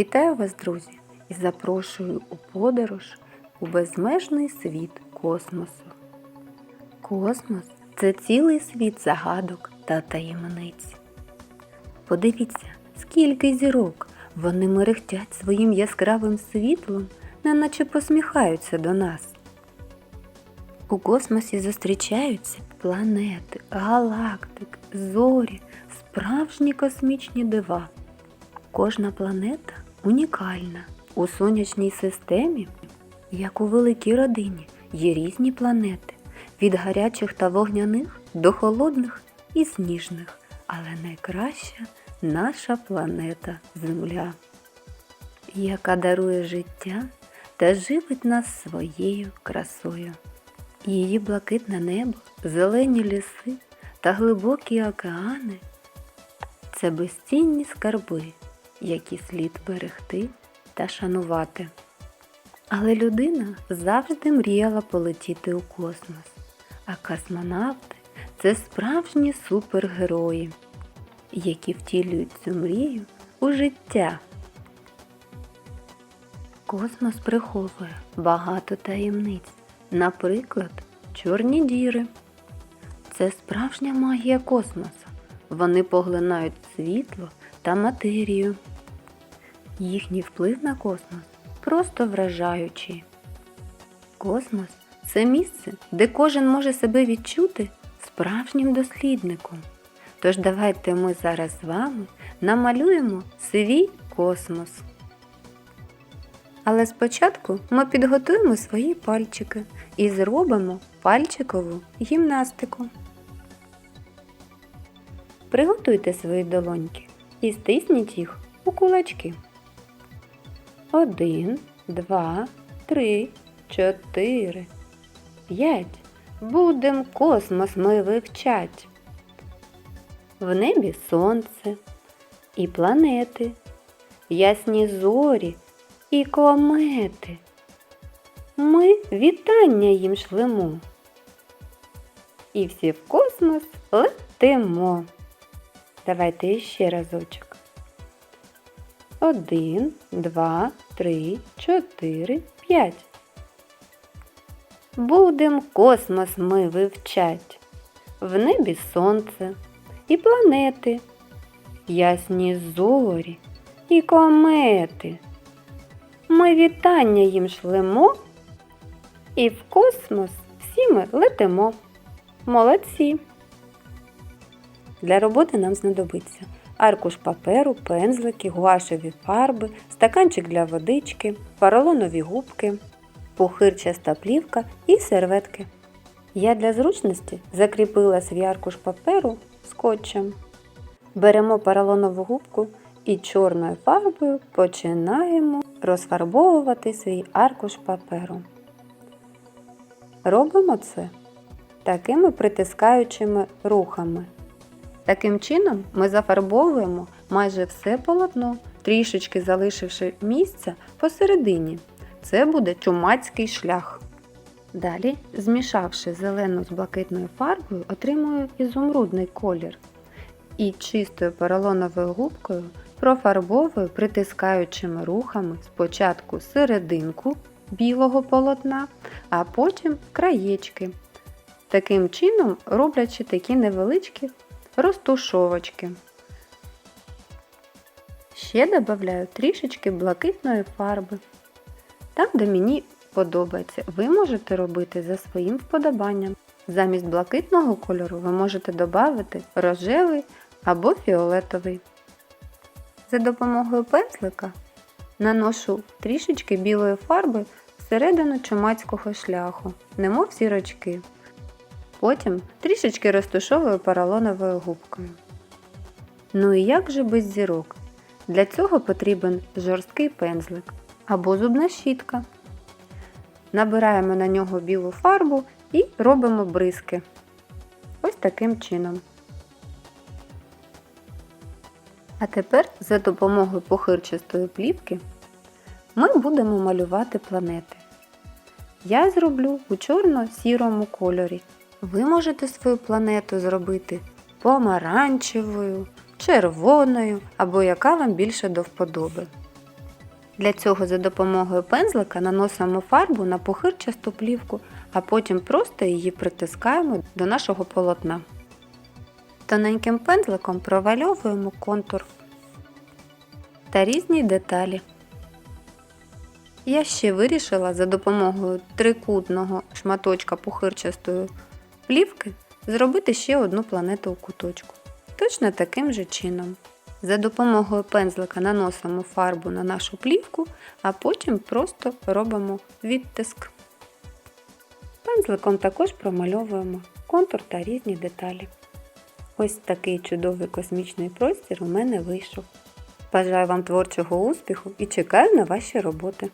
Вітаю вас, друзі, і запрошую у подорож у безмежний світ космосу. Космос це цілий світ загадок та таємниць. Подивіться, скільки зірок вони мерехтять своїм яскравим світлом, неначе посміхаються до нас. У космосі зустрічаються планети, галактики, зорі, справжні космічні дива. Кожна планета унікальна. У сонячній системі, як у великій родині, є різні планети від гарячих та вогняних до холодних і сніжних. Але найкраща наша планета Земля, яка дарує життя та живить нас своєю красою. Її блакитне небо, зелені ліси та глибокі океани це безцінні скарби, які слід берегти та шанувати. Але людина завжди мріяла полетіти у космос, а космонавти це справжні супергерої, які втілюють цю мрію у життя. Космос приховує багато таємниць, наприклад, чорні діри. Це справжня магія космосу. Вони поглинають світло та матерію. Їхній вплив на космос просто вражаючий. Космос це місце, де кожен може себе відчути справжнім дослідником. Тож давайте ми зараз з вами намалюємо свій космос. Але спочатку ми підготуємо свої пальчики і зробимо пальчикову гімнастику. Приготуйте свої долоньки і стисніть їх у кулачки. Один, два, три, чотири, п'ять. Будем космос ми вивчать. В небі сонце і планети, ясні зорі і комети. Ми вітання їм шлемо. І всі в космос летимо. Давайте ще разочок. Один, два, три, чотири, п'ять. Будем космос ми вивчать. В небі сонце і планети, ясні зорі і комети. Ми вітання їм шлемо, і в космос всі ми летимо. Молодці! Для роботи нам знадобиться аркуш паперу, пензлики, гуашеві фарби, стаканчик для водички, поролонові губки, пухирчаста плівка і серветки. Я для зручності закріпила свій аркуш паперу скотчем. Беремо поролонову губку і чорною фарбою починаємо розфарбовувати свій аркуш паперу. Робимо це такими притискаючими рухами. Таким чином ми зафарбовуємо майже все полотно, трішечки залишивши місця посередині. Це буде чумацький шлях. Далі, змішавши зелену з блакитною фарбою, отримую ізумрудний колір. І чистою поролоновою губкою профарбовую притискаючими рухами спочатку серединку білого полотна, а потім краєчки. Таким чином роблячи такі невеличкі розтушовочки. Ще додаю трішечки блакитної фарби. Там, де мені подобається, ви можете робити за своїм вподобанням. Замість блакитного кольору ви можете додати рожевий або фіолетовий. За допомогою пензлика наношу трішечки білої фарби всередину чумацького шляху, немов зірочки. Потім трішечки розтушовую поролоновою губкою. Ну і як же без зірок? Для цього потрібен жорсткий пензлик або зубна щітка. Набираємо на нього білу фарбу і робимо бризки. Ось таким чином. А тепер за допомогою похирчастої плівки ми будемо малювати планети. Я зроблю у чорно-сірому кольорі. Ви можете свою планету зробити помаранчевою, червоною або яка вам більше до вподоби. Для цього за допомогою пензлика наносимо фарбу на похирчасту плівку, а потім просто її притискаємо до нашого полотна. Тоненьким пензликом провальовуємо контур та різні деталі. Я ще вирішила за допомогою трикутного шматочка пухирчастої плівки зробити ще одну планету у куточку. Точно таким же чином. За допомогою пензлика наносимо фарбу на нашу плівку, а потім просто робимо відтиск. Пензликом також промальовуємо контур та різні деталі. Ось такий чудовий космічний простір у мене вийшов. Бажаю вам творчого успіху і чекаю на ваші роботи.